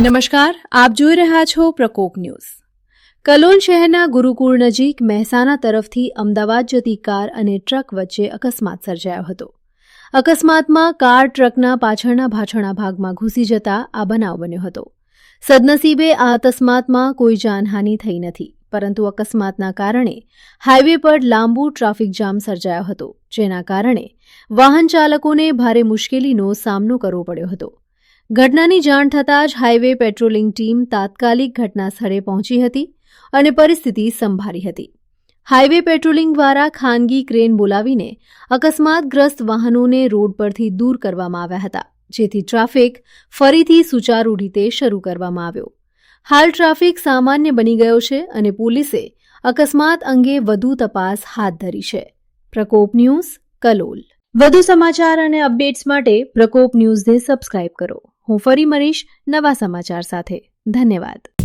નમસ્કાર, આપ જોઈ રહ્યા છો પ્રકોપ ન્યૂઝ. કલોલ શહેરના ગુરુકુળ નજીક મહેસાણા તરફથી અમદાવાદ જતી કાર અને ટ્રક વચ્ચે અકસ્માત સર્જાયો હતો. અકસ્માતમાં કાર ટ્રકના પાછળના પાછળના ભાગમાં ઘૂસી જતા આ બનાવ બન્યો હતો. સદનસીબે આ અકસ્માતમાં કોઈ જાનહાનિ થઈ નથી, પરંતુ અકસ્માતના કારણે હાઈવે પર લાંબુ ટ્રાફિક જામ સર્જાયો હતો, જેના કારણે વાહન ચાલકોને ભારે મુશ્કેલીનો સામનો કરવો પડ્યો હતો. ઘટનાની જાણ થતાં જ હાઈવે પેટ્રોલિંગ ટીમ તાત્કાલિક ઘટના સ્થળે પહોંચી હતી અને પરિસ્થિતિ સંભાળી હતી. હાઈવે પેટ્રોલિંગ દ્વારા ખાનગી ક્રેન બોલાવીને અકસ્માતગ્રસ્ત વાહનોને રોડ પરથી દૂર કરવામાં આવ્યા હતા, જેથી ટ્રાફિક ફરીથી સુચારુ રીતે શરૂ કરવામાં આવ્યો. હાલ ટ્રાફિક સામાન્ય બની ગયો છે અને પોલીસે અકસ્માત અંગે વધુ તપાસ હાથ ધરી છે. પ્રકોપ ન્યૂઝ કલોલ. વધુ સમાચાર અને અપડેટ્સ માટે પ્રકોપ ન્યૂઝને સબસ્ક્રાઇબ કરો. હું ફરી મળીશ નવા સમાચાર સાથે. ધન્યવાદ.